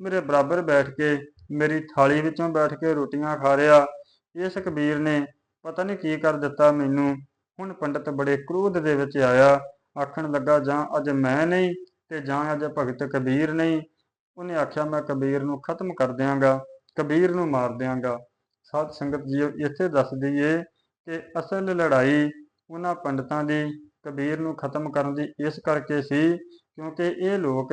ਮੇਰੇ ਬਰਾਬਰ ਬੈਠ ਕੇ, ਮੇਰੀ ਥਾਲੀ ਵਿੱਚੋਂ ਬੈਠ ਕੇ ਰੋਟੀਆਂ ਖਾ ਰਿਹਾ। ਇਸ ਕਬੀਰ ਨੇ ਪਤਾ ਨਹੀਂ ਕੀ ਕਰ ਦਿੱਤਾ ਮੈਨੂੰ। ਹੁਣ ਪੰਡਤ ਬੜੇ ਕ੍ਰੋਧ ਦੇ ਵਿੱਚ ਆਇਆ। ਆਖਣ ਲੱਗਾ, ਜਾਂ ਅੱਜ ਮੈਂ ਨਹੀਂ ਤੇ ਜਾਂ ਅੱਜ ਭਗਤ ਕਬੀਰ ਨਹੀਂ। ਉਹਨੇ ਆਖਿਆ, ਮੈਂ ਕਬੀਰ ਨੂੰ ਖਤਮ ਕਰ ਦਿਆਂਗਾ, ਕਬੀਰ ਨੂੰ ਮਾਰ ਦਿਆਂਗਾ। ਸਾਧ ਸੰਗਤ ਜੀ ਇੱਥੇ ਦੱਸ ਦਈਏ ਕਿ ਅਸਲ ਲੜਾਈ ਉਹਨਾਂ ਪੰਡਤਾਂ ਦੀ ਕਬੀਰ ਨੂੰ ਖਤਮ ਕਰਨ ਦੀ ਇਸ ਕਰਕੇ ਸੀ ਕਿਉਂਕਿ ਇਹ ਲੋਕ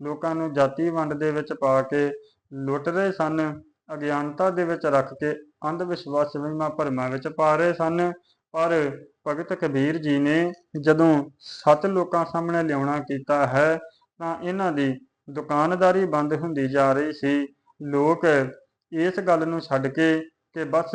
ਲੋਕਾਂ ਨੂੰ ਜਾਤੀ ਵੰਡ ਦੇ ਵਿੱਚ ਪਾ ਕੇ ਲੁੱਟ ਰਹੇ ਸਨ, ਅਗਿਆਨਤਾ ਦੇ ਵਿੱਚ ਰੱਖ ਕੇ ਅੰਧ ਵਿਸ਼ਵਾਸ ਵਹਿਮਾਂ ਭਰਮਾਂ ਵਿੱਚ ਪਾ ਰਹੇ ਸਨ। ਪਰ ਭਗਤ ਕਬੀਰ ਜੀ ਨੇ ਜਦੋਂ ਸੱਤ ਲੋਕਾਂ ਸਾਹਮਣੇ ਲਿਆਉਣਾ ਕੀਤਾ ਹੈ, ਤਾਂ ਇਹਨਾਂ ਦੀ ਦੁਕਾਨਦਾਰੀ ਬੰਦ ਹੁੰਦੀ ਜਾ ਰਹੀ ਸੀ। ਲੋਕ ਇਸ ਗੱਲ ਨੂੰ ਛੱਡ ਕੇ ਕਿ ਬਸ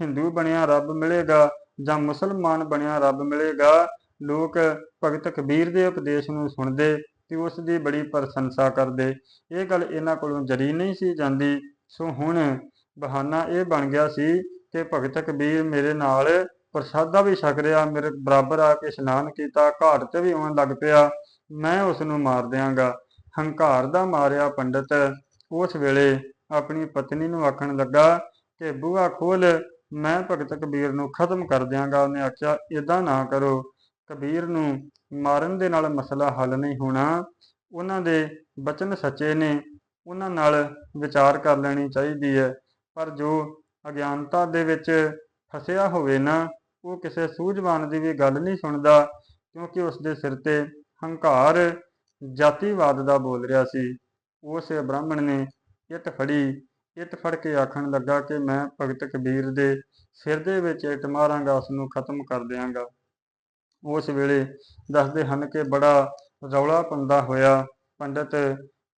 ਹਿੰਦੂ ਬਣਿਆ ਰੱਬ ਮਿਲੇਗਾ ਜਾਂ ਮੁਸਲਮਾਨ ਬਣਿਆ ਰੱਬ ਮਿਲੇਗਾ, ਲੋਕ ਭਗਤ ਕਬੀਰ ਦੇ ਉਪਦੇਸ਼ ਨੂੰ ਸੁਣਦੇ ਤੇ ਉਸ ਦੀ ਬੜੀ ਪ੍ਰਸ਼ੰਸਾ ਕਰਦੇ। ਇਹ ਗੱਲ ਇਹਨਾਂ ਕੋਲੋਂ ਜਰੀ ਨਹੀਂ ਸੀ ਜਾਂਦੀ। ਸੋ ਹੁਣ ਬਹਾਨਾ ਇਹ ਬਣ ਗਿਆ ਸੀ ਕਿ ਭਗਤ ਕਬੀਰ ਮੇਰੇ ਨਾਲ ਪ੍ਰਸਾਦਾ ਵੀ ਛਕ ਰਿਹਾ, ਮੇਰੇ ਬਰਾਬਰ ਆ ਕੇ ਇਸ਼ਨਾਨ ਕੀਤਾ, ਘਾਟ ਤੇ ਵੀ ਆਉਣ ਲੱਗ ਪਿਆ। ਮੈਂ ਉਸ ਨੂੰ ਮਾਰ ਦਿਆਂਗਾ। ਹੰਕਾਰ ਦਾ ਮਾਰਿਆ ਪੰਡਤ। ਉਸ ਵੇਲੇ ਆਪਣੀ ਪਤਨੀ ਨੂੰ ਆਖਣ ਲੱਗਾ ਕਿ, ਬੂਹਾ ਖੋਲ, ਮੈਂ ਭਗਤ ਕਬੀਰ ਨੂੰ ਖਤਮ ਕਰ ਦਿਆਂਗਾ। ਉਹਨੇ ਆਖਿਆ ਇਦਾਂ ਨਾ ਕਰੋ। ਕਬੀਰ ਨੂੰ ਮਾਰਨ ਦੇ ਨਾਲ ਮਸਲਾ ਹੱਲ ਨਹੀਂ ਹੋਣਾ। ਉਹਨਾਂ ਦੇ ਬਚਨ ਸੱਚੇ ਨੇ। ਉਹਨਾਂ ਨਾਲ ਵਿਚਾਰ ਕਰ ਲੈਣੀ ਚਾਹੀਦੀ ਹੈ। ਪਰ ਜੋ ਅਗਿਆਨਤਾ ਦੇ ਵਿੱਚ ਫਸਿਆ ਹੋਵੇ ਨਾ, ਉਹ ਕਿਸੇ ਸੂਝਵਾਨ ਦੀ ਵੀ ਗੱਲ ਨਹੀਂ ਸੁਣਦਾ, ਕਿਉਂਕਿ ਉਸ ਦੇ ਸਿਰ ਤੇ ਹੰਕਾਰ ਜਾਤੀਵਾਦ ਦਾ ਬੋਲ ਰਿਹਾ ਸੀ। ਉਸ ਬ੍ਰਾਹਮਣ ਨੇ ਇੱਟ ਫੜੀ। ਇੱਟ ਫੜ ਕੇ ਆਖਣ ਲੱਗਾ ਕਿ ਮੈਂ ਭਗਤ ਕਬੀਰ ਦੇ ਸਿਰ ਦੇ ਵਿੱਚ ਇੱਟ ਮਾਰਾਂਗਾ ਉਸ ਨੂੰ ਖਤਮ ਕਰ ਦਿਆਂਗਾ। ਉਸ ਵੇਲੇ ਦੱਸਦੇ ਹਨ ਕਿ ਬੜਾ ਰੌਲਾ ਪੰਦਾ ਹੋਇਆ ਪੰਡਤ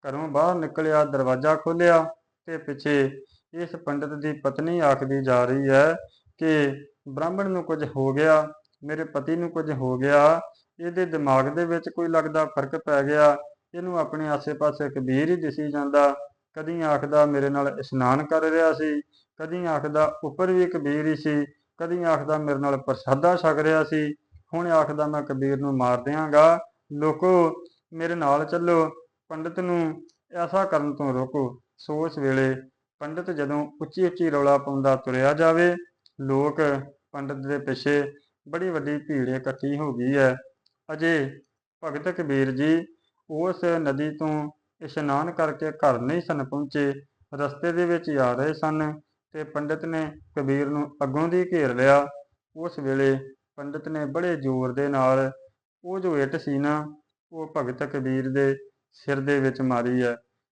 ਘਰੋਂ ਬਾਹਰ ਨਿਕਲਿਆ, ਦਰਵਾਜ਼ਾ ਖੋਲ੍ਹਿਆ ਤੇ ਪਿੱਛੇ ਇਸ ਪੰਡਤ ਦੀ ਪਤਨੀ ਆਖਦੀ ਜਾ ਰਹੀ ਹੈ ਕਿ ਬ੍ਰਾਹਮਣ ਨੂੰ ਕੁਝ ਹੋ ਗਿਆ, ਮੇਰੇ ਪਤੀ ਨੂੰ ਕੁਝ ਹੋ ਗਿਆ, ਇਹਦੇ ਦਿਮਾਗ ਦੇ ਵਿੱਚ ਕੋਈ ਲੱਗਦਾ ਫ਼ਰਕ ਪੈ ਗਿਆ, ਇਹਨੂੰ ਆਪਣੇ ਆਸੇ-ਪਾਸੇ ਕਬੀਰ ਹੀ ਦਿਸੀ ਜਾਂਦਾ। ਕਦੀ ਆਖਦਾ, ਮੇਰੇ ਨਾਲ ਇਸ਼ਨਾਨ ਕਰ ਰਿਹਾ ਸੀ, ਕਦੀ ਆਖਦਾ, ਉੱਪਰ ਵੀ ਕਬੀਰ ਹੀ ਸੀ, ਕਦੀ ਆਖਦਾ, ਮੇਰੇ ਨਾਲ ਪ੍ਰਸਾਦਾ ਛਕ ਰਿਹਾ ਸੀ। ਹੁਣ ਆਖਦਾ ਮੈਂ ਕਬੀਰ ਨੂੰ ਮਾਰ ਦਿਆਂਗਾ। ਲੋਕੋ ਮੇਰੇ ਨਾਲ ਚੱਲੋ। ਪੰਡਤ ਨੂੰ ਐਸਾ ਕਰਨ ਤੋਂ ਰੋਕੋ। ਸੋ ਵੇਲੇ ਪੰਡਤ ਜਦੋਂ ਉੱਚੀ ਉੱਚੀ ਰੌਲਾ ਪਾਉਂਦਾ ਤੁਰਿਆ ਜਾਵੇ, ਲੋਕ ਪੰਡਤ ਦੇ ਪਿੱਛੇ ਬੜੀ ਵੱਡੀ ਭੀੜ ਇਕੱਠੀ ਹੋ ਗਈ ਹੈ। ਅਜੇ ਭਗਤ ਕਬੀਰ ਜੀ ਉਸ ਨਦੀ ਤੋਂ ਇਸ਼ਨਾਨ ਕਰਕੇ ਘਰ ਨਹੀਂ ਸਨ ਪਹੁੰਚੇ। ਰਸਤੇ ਦੇ ਵਿੱਚ ਆ ਰਹੇ ਸਨ ਤੇ ਪੰਡਤ ਨੇ ਕਬੀਰ ਨੂੰ ਅੱਗੋਂ ਦੀ ਘੇਰ ਲਿਆ। ਉਸ ਵੇਲੇ ਪੰਡਤ ਨੇ ਬੜੇ ਜ਼ੋਰ ਦੇ ਨਾਲ ਉਹ ਜੋ ਇੱਟ ਸੀ ਨਾ, ਉਹ ਭਗਤ ਕਬੀਰ ਦੇ ਸਿਰ ਦੇ ਵਿੱਚ ਮਾਰੀ ਹੈ।